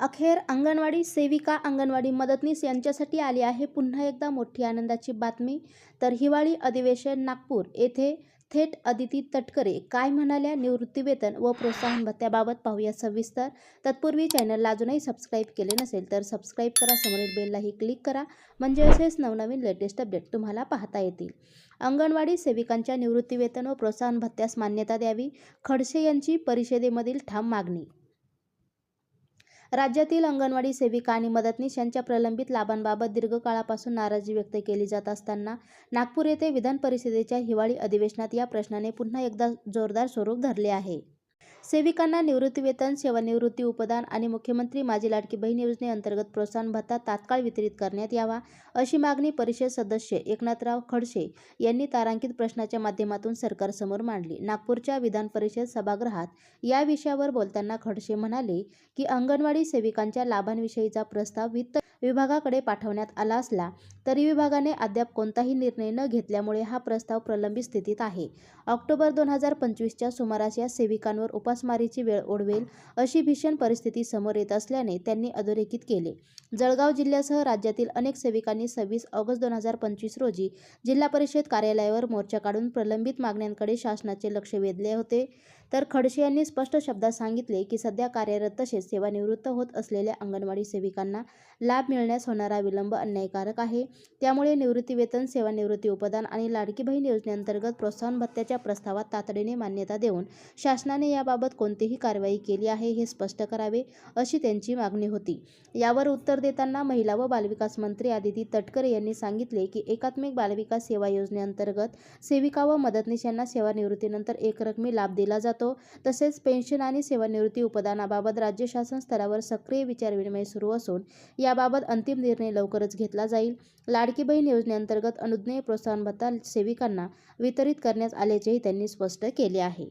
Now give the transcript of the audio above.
अखेर अंगणवाडी सेविका अंगणवाडी मदतनीस यांच्यासाठी आली आहे पुन्हा एकदा मोठी आनंदाची बातमी. तर हिवाळी अधिवेशन नागपूर येथे थेट अदिती तटकरे काय म्हणाल्या? निवृत्तीवेतन व प्रोत्साहन भत्त्याबाबत पाहूया सविस्तर. तत्पूर्वी चॅनलला अजूनही सबस्क्राईब केले नसेल तर सबस्क्राईब करा समोरील बेललाही क्लिक करा. म्हणजे असेच नवनवीन लेटेस्ट अपडेट तुम्हाला पाहता येतील. अंगणवाडी सेविकांच्या निवृत्तीवेतन व प्रोत्साहन भत्त्यास मान्यता द्यावी. खडसे यांची परिषदेमधील ठाम मागणी. राज्यातील अंगणवाडी सेविका आणि मदतनीस यांच्या प्रलंबित लाभांबाबत दीर्घकाळापासून नाराजी व्यक्त केली जात असताना नागपूर येथे विधान परिषदेच्या हिवाळी अधिवेशनात या प्रश्नाने पुन्हा एकदा जोरदार स्वरूप धरले आहे. सेविकांना निवृत्तीवेतन सेवानिवृत्ती उपदान आणि मुख्यमंत्री माझी लाडकी बहीण योजनेअंतर्गत प्रोत्साहन भत्ता तात्काळ वितरित करण्यात यावा अशी मागणी परिषद सदस्य एकनाथराव खडसे यांनी तारांकित प्रश्नाच्या माध्यमातून सरकारसमोर मांडली. नागपूरच्या विधान परिषद सभागृहात या विषयावर बोलताना खडसे म्हणाले की अंगणवाडी सेविकांच्या लाभांविषयीचा प्रस्ताव वित्त विभागाकडे पाठवण्यात आला असला तरी विभागाने अद्याप कोणताही निर्णय न घेतल्यामुळे हा प्रस्ताव प्रलंबित स्थितीत आहे. ऑक्टोबर दोन हजार पंचवीसच्या सुमारास या सेविकांवर उपासमारीची वेळ ओढवेल अशी भीषण परिस्थिती समोर येत असल्याने त्यांनी अधोरेखित केले. जळगाव जिल्ह्यासह राज्यातील अनेक सेविकांनी सव्वीस ऑगस्ट दोन हजार पंचवीस रोजी जिल्हा परिषद कार्यालयावर मोर्चा काढून प्रलंबित मागण्यांकडे शासनाचे लक्ष वेधले होते. तर खडसे यांनी स्पष्ट शब्दात सांगितले की सध्या कार्यरत तसेच सेवानिवृत्त होत असलेल्या अंगणवाडी सेविकांना लाभ मिळण्यास होणारा विलंब अन्यायकारक आहे. त्यामुळे निवृत्तीवेतन सेवानिवृत्ती उपदान आणि लाडकी बहीण योजनेअंतर्गत प्रोत्साहन भत्त्याच्या प्रस्तावात तातडीने मान्यता देऊन शासनाने याबाबत कोणतीही कारवाई केली आहे हे स्पष्ट करावे अशी त्यांची मागणी होती. यावर उत्तर देताना महिला व बालविकास मंत्री आदिती तटकरे यांनी सांगितले की एकात्मिक बालविकास सेवा योजनेअंतर्गत सेविका व मदतनीस यांना सेवानिवृत्तीनंतर एकरकमी लाभ दिला जातो. तसेच पेन्शन आणि सेवानिवृत्ती उपदानाबाबत राज्य शासन स्तरावर सक्रिय विचारविनिमय सुरू असून याबाबत अंतिम निर्णय लवकरच घेतला जाईल. लाडकी बहीण योजनेअंतर्गत अनुज्ञेय प्रोत्साहन भत्ता सेविकांना वितरित करण्यात आल्याचेही त्यांनी स्पष्ट केले आहे.